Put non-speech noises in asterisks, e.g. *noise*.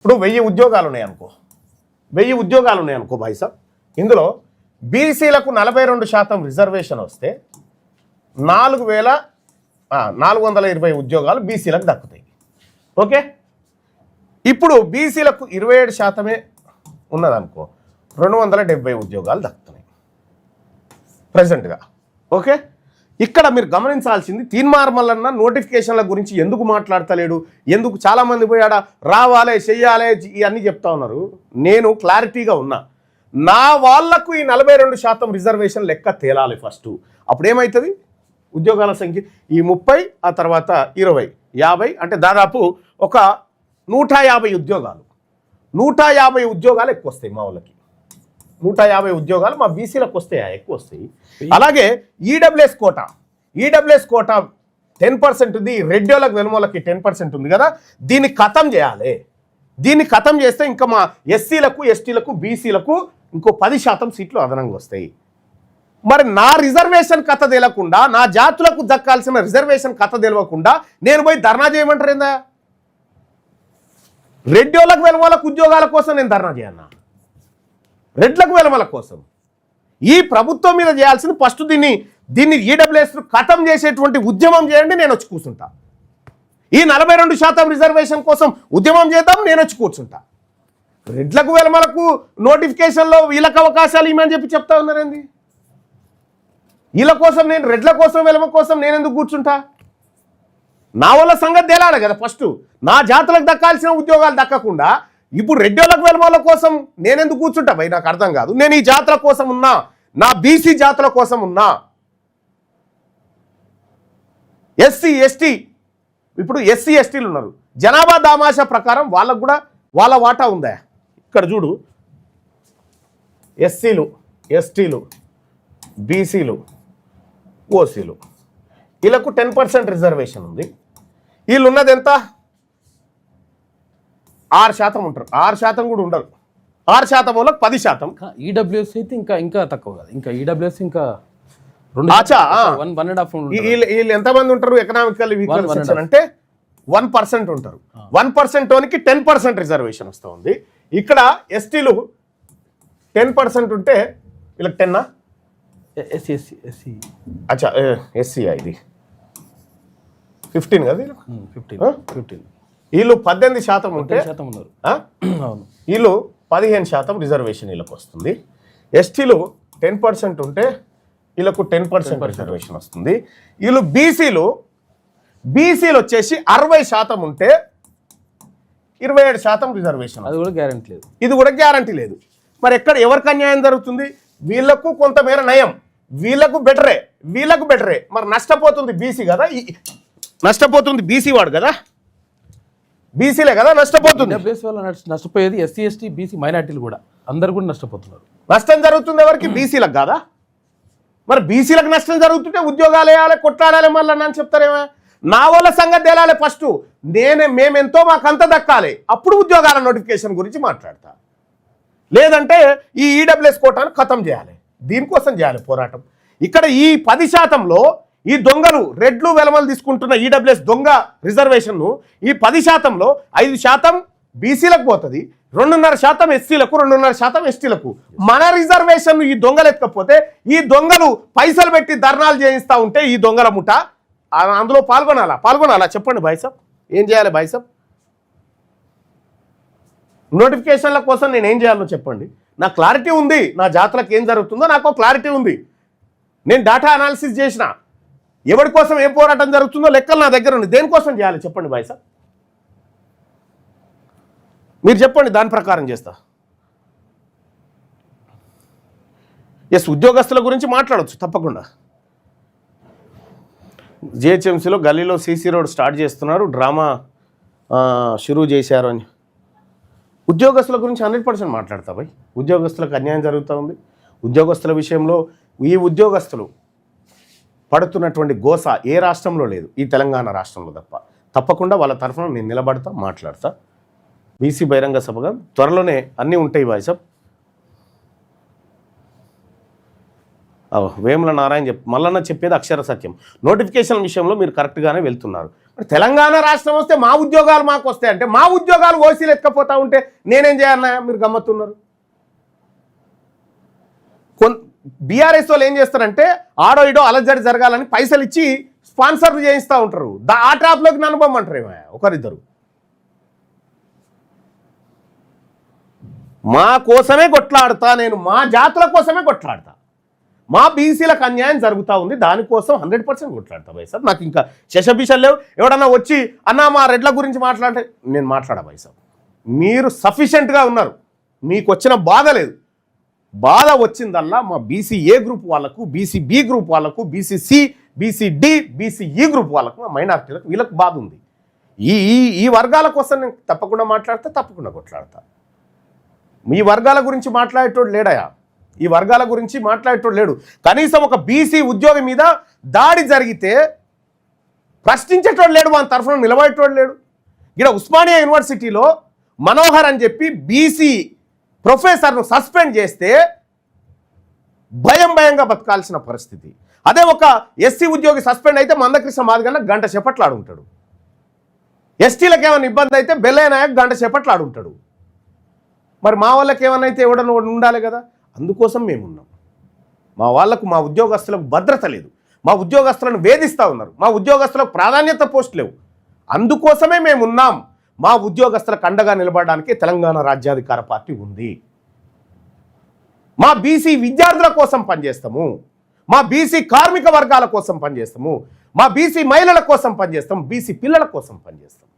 ఇప్పుడు వెయ్యి ఉద్యోగాలు ఉన్నాయనుకో వెయ్యి ఉద్యోగాలు ఉన్నాయనుకో భాయ్ సాబ్. ఇందులో బీసీలకు నలభై రెండు శాతం రిజర్వేషన్ వస్తే నాలుగు వేల నాలుగు వందల ఇరవై ఉద్యోగాలు బీసీలకు దక్కుతాయి. ఓకే? ఇప్పుడు బీసీలకు ఇరవై ఏడు శాతమే ఉన్నదనుకో రెండు వందల డెబ్బై ఉద్యోగాలు దక్కుతున్నాయి. ప్రజెంట్గా ఓకే? ఇక్కడ మీరు గమనించాల్సింది తీన్మార్మల్లన్న నోటిఫికేషన్ల గురించి ఎందుకు మాట్లాడతలేడు? ఎందుకు చాలామంది పోయాడా రావాలే చెయ్యాలే ఇవన్నీ చెప్తా ఉన్నారు. నేను క్లారిటీగా ఉన్నా. నా వాళ్ళకు ఈ నలభై రెండు శాతం రిజర్వేషన్ లెక్క తేలాలి ఫస్ట్. అప్పుడు ఏమవుతుంది ఉద్యోగాల సంఖ్య ఈ ముప్పై ఆ తర్వాత ఇరవై యాభై అంటే దాదాపు ఒక నూట యాభై ఉద్యోగాలు. నూట యాభై ఉద్యోగాలు ఎక్కువ వస్తాయి మా వాళ్ళకి. నూట యాభై ఉద్యోగాలు మా బీసీలకు వస్తాయా? ఎక్కువ వస్తాయి. అలాగే EWS quota. EWS quota ten percent ఉంది. రెడ్యోలకు వెలుమోలకి టెన్ పర్సెంట్ ఉంది కదా. దీన్ని ఖతం చేయాలి. దీన్ని ఖతం చేస్తే ఇంకా మా ఎస్సీలకు ఎస్టీలకు బీసీలకు ఇంకో పది శాతం సీట్లు అదనంగా వస్తాయి. మరి నా రిజర్వేషన్ కథ తెలియకుండా నా జాతులకు దక్కాల్సిన రిజర్వేషన్ కథ తెలియకుండా నేను పోయి ధర్నా చేయమంటారు ఏందా? రెడ్యోలకు వెలుమోలకు ఉద్యోగాల కోసం నేను ధర్నా చేయన్నా రెడ్లకు వెలమల కోసం. ఈ ప్రభుత్వం మీద చేయాల్సింది ఫస్ట్ దీన్ని దీన్ని ఈడబ్ల్యూఎస్ ఖతం చేసేటువంటి ఉద్యమం చేయండి నేను వచ్చి కూర్చుంటా. ఈ నలభై రెండు శాతం రిజర్వేషన్ కోసం ఉద్యమం చేద్దాం నేను వచ్చి కూర్చుంటా. రెడ్లకు వెలమలకు నోటిఫికేషన్లో వీళ్ళకి అవకాశాలు ఇమని చెప్పి చెప్తా ఉన్నారండి? వీళ్ళ కోసం నేను రెడ్ల కోసం వెలమ కోసం నేను ఎందుకు కూర్చుంటా? నా వల్ల సంగతి తేలాలి కదా ఫస్ట్. నా జాతులకు దక్కాల్సిన ఉద్యోగాలు దక్కకుండా ఇప్పుడు రెడ్డోళ్ళకు వెలమాల కోసం నేనెందుకు కూర్చుంటా? భయ్ నాకు అర్థం కాదు. నేను ఈ జాతర కోసం ఉన్నా నా బీసీ జాతర కోసం ఉన్నా. ఎస్సీ ఎస్టీ ఇప్పుడు ఎస్సీ ఎస్టీలు ఉన్నారు. జనాభా దామాషా ప్రకారం వాళ్ళకు కూడా వాళ్ళ వాటా ఉందా? ఇక్కడ చూడు. ఎస్సీలు ఎస్టీలు బీసీలు ఓసీలు. వీళ్ళకు టెన్ పర్సెంట్ రిజర్వేషన్ ఉంది. వీళ్ళు ఉన్నది ఎంత? ఆరు శాతం ఉంటారు. ఆరు శాతం కూడా ఉండరు. ఆరు శాతం వాళ్ళకి పది శాతం. ఈడబ్ల్యూఎస్ అయితే ఇంకా ఇంకా తక్కువ కదా. ఇంకా ఈడబ్ల్యూఎస్ ఇంకా హాఫ్ ఈ- వీళ్ళు ఎంతమంది ఉంటారు ఎకనామికల్ అంటే వన్ పర్సెంట్ ఉంటారు. వన్ పర్సెంట్ ఓనికి టెన్ పర్సెంట్ రిజర్వేషన్ వస్తూ ఉంది. ఇక్కడ ఎస్టీలు టెన్ పర్సెంట్ ఉంటే వీళ్ళకి టెన్నా ఎస్సీ ఎస్సీ ఎస్సీ అచ్చా ఎస్సీ ఇది. ఫిఫ్టీన్ కదా ఫిఫ్టీన్? ఫిఫ్టీన్. వీళ్ళు పద్దెనిమిది శాతం ఉంటే శాతం ఉన్నారు. *clears throat* వీళ్ళు పదిహేను శాతం రిజర్వేషన్ వీళ్ళకి వస్తుంది. ఎస్టీలు టెన్ పర్సెంట్ ఉంటే వీళ్ళకు టెన్ పర్సెంట్ రిజర్వేషన్ వస్తుంది. వీళ్ళు బీసీలు బీసీలు వచ్చేసి అరవై శాతం ఉంటే ఇరవై ఏడు శాతం రిజర్వేషన్ అది కూడా గ్యారెంటీ లేదు. ఇది కూడా గ్యారంటీ లేదు. మరి ఎక్కడ ఎవరికి అన్యాయం జరుగుతుంది? వీళ్ళకు కొంతమేర నయం. వీళ్ళకు బెటరే. వీళ్ళకు బెటరే. మరి నష్టపోతుంది బీసీ కదా? నష్టపోతుంది బీసీ వాడు కదా? బీసీలే కదా నష్టపోతుంది. వల్ల నష్ట- నష్టపోయేది ఎస్సీ ఎస్టీ బీసీ మైనార్టీలు కూడా. అందరు కూడా నష్టపోతున్నారు. నష్టం జరుగుతుంది ఎవరికి? బీసీలకు కాదా? మరి బీసీలకు నష్టం జరుగుతుంటే ఉద్యోగాలు వేయాలి కొట్లాడాలి మళ్ళీ అని చెప్తారేమో? నా వాళ్ళ సంగతి తేలాలి ఫస్ట్. నేనే మేమెంతో మాకు అంత దక్కాలి. అప్పుడు ఉద్యోగాల నోటిఫికేషన్ గురించి మాట్లాడతా. లేదంటే ఈ ఈడబ్ల్యూఎస్ కోటాను ఖతం చేయాలి. దీనికోసం చేయాలి పోరాటం. ఇక్కడ ఈ పది శాతంలో ఈ దొంగలు రెడ్లు వెలమలు తీసుకుంటున్న ఈడబ్ల్యూఎస్ దొంగ రిజర్వేషన్ను ఈ పది శాతంలో ఐదు శాతం బీసీలకు పోతుంది రెండున్నర శాతం ఎస్సీలకు రెండున్నర శాతం ఎస్టీలకు మన రిజర్వేషన్ ఈ దొంగలు ఎత్తకపోతే ఈ దొంగలు పైసలు పెట్టి ధర్నాలు చేయిస్తూ ఉంటే ఈ దొంగల ముఠ అందులో పాల్గొనాలా? పాల్గొనాలా? చెప్పండి భాయిసాబ్ ఏం చేయాలి భాయిసాబ్ నోటిఫికేషన్ల కోసం నేను ఏం చేయాలో చెప్పండి. నా క్లారిటీ ఉంది నా జాతరకు ఏం జరుగుతుందో నాకు క్లారిటీ ఉంది. నేను డేటా అనాలిసిస్ చేసిన. ఎవరి కోసం ఏం పోరాటం జరుగుతుందో లెక్కలు నా దగ్గర ఉంది దేనికోసం చేయాలి? చెప్పండి బాయ్ సార్. మీరు చెప్పండి దాని ప్రకారం చేస్తా. ఎస్ ఉద్యోగస్తుల గురించి మాట్లాడవచ్చు తప్పకుండా. జిహెచ్ఎంసీలో గల్లీలో సీసీ రోడ్ స్టార్ట్ చేస్తున్నారు. డ్రామా షురూ చేశారు అని. ఉద్యోగస్తుల గురించి హండ్రెడ్ పర్సెంట్ మాట్లాడతా భయ్ ఉద్యోగస్తులకు అన్యాయం జరుగుతూ ఉంది. ఉద్యోగస్తుల విషయంలో ఈ ఉద్యోగస్తులు పడుతున్నటువంటి గోస ఏ రాష్ట్రంలో లేదు ఈ తెలంగాణ రాష్ట్రంలో తప్ప. తప్పకుండా వాళ్ళ తరఫున నేను నిలబడతా మాట్లాడతా. బీసీ బహిరంగ సభగా త్వరలోనే అన్నీ ఉంటాయి వాయిసప్ వేముల నారాయణ చెప్ మల్లన్న చెప్పేది అక్షర సత్యం. నోటిఫికేషన్ విషయంలో మీరు కరెక్ట్గానే వెళ్తున్నారు. మరి తెలంగాణ రాష్ట్రం వస్తే మా ఉద్యోగాలు మాకు వస్తాయి అంటే మా ఉద్యోగాలు ఓసీలు ఎత్తుకపోతా ఉంటే నేనేం చేయాలన్నా మీరు గమ్మత్తున్నారు? కొన్ బీఆర్ఎస్ వాళ్ళు ఏం చేస్తారంటే ఆడో ఇడో అలజడి జరగాలని పైసలు ఇచ్చి స్పాన్సర్లు చేయిస్తూ ఉంటారు. దా ఆ ట్రాప్లోకి నన్ను పొమ్మంటారు ఒకరిద్దరు. మా కోసమే కొట్లాడతా నేను మా జాతుల కోసమే కొట్లాడతా. మా బీసీలకు అన్యాయం జరుగుతూ ఉంది దానికోసం హండ్రెడ్ పర్సెంట్ కొట్లాడతా బాయ్ నాకు ఇంకా శశబిషలు లేవు. ఎవడన్నా వచ్చి అన్నా మా రెడ్ల గురించి మాట్లాడితే నేను మాట్లాడా బాయ్ సార్ మీరు సఫిషియెంట్గా ఉన్నారు. మీకు వచ్చిన బాధ లేదు. బాధ వచ్చిందల్లా మా బీసీ ఏ గ్రూప్ వాళ్ళకు బీసీ బి గ్రూప్ వాళ్ళకు BC C BC D BC E group వాళ్ళకు మా మైనార్టీలకు వీళ్ళకు బాధ ఉంది. ఈ ఈ ఈ వర్గాల కోసం నేను తప్పకుండా మాట్లాడతా తప్పకుండా కొట్లాడతా. మీ వర్గాల గురించి మాట్లాడేటోడు లేడయా? ఈ వర్గాల గురించి మాట్లాడేటోడు లేడు. కనీసం ఒక బీసీ ఉద్యోగి మీద దాడి జరిగితే ప్రశ్నించేటోడు లేడు మన తరఫున నిలబడేటోడు లేడు. ఇక్కడ ఉస్మానియా యూనివర్సిటీలో మనోహర్ అని చెప్పి బీసీ ప్రొఫెసర్ను సస్పెండ్ చేస్తే భయం భయంగా బతకాల్సిన పరిస్థితి. అదే ఒక ఎస్సీ ఉద్యోగి సస్పెండ్ అయితే మందకృష్ణ మాదిగన్న గంట సేపట్లు ఆడుంటాడు ఎస్టీలకు ఏమైనా ఇబ్బంది అయితే బెల్లయ్య నాయక్ గంట సేపట్లు ఆడుంటాడు మరి మా వాళ్ళకి ఏమైనా అయితే ఎవడన్నా ఉండాలి కదా? అందుకోసం మేమున్నాం. మా వాళ్ళకు మా ఉద్యోగస్తులకు భద్రత లేదు. మా ఉద్యోగస్తులను వేధిస్తూ ఉన్నారు. మా ఉద్యోగస్తులకు ప్రాధాన్యత పోస్ట్ లేవు. అందుకోసమే మేము ఉన్నాం మా ఉద్యోగస్తులకు అండగా నిలబడడానికి తెలంగాణ రాజ్యాధికార పార్టీ ఉంది. మా బీసీ విద్యార్థుల కోసం పనిచేస్తాము. మా బీసీ కార్మిక వర్గాల కోసం పనిచేస్తాము. మా బీసీ మహిళల కోసం పనిచేస్తాం బీసీ పిల్లల కోసం పనిచేస్తాం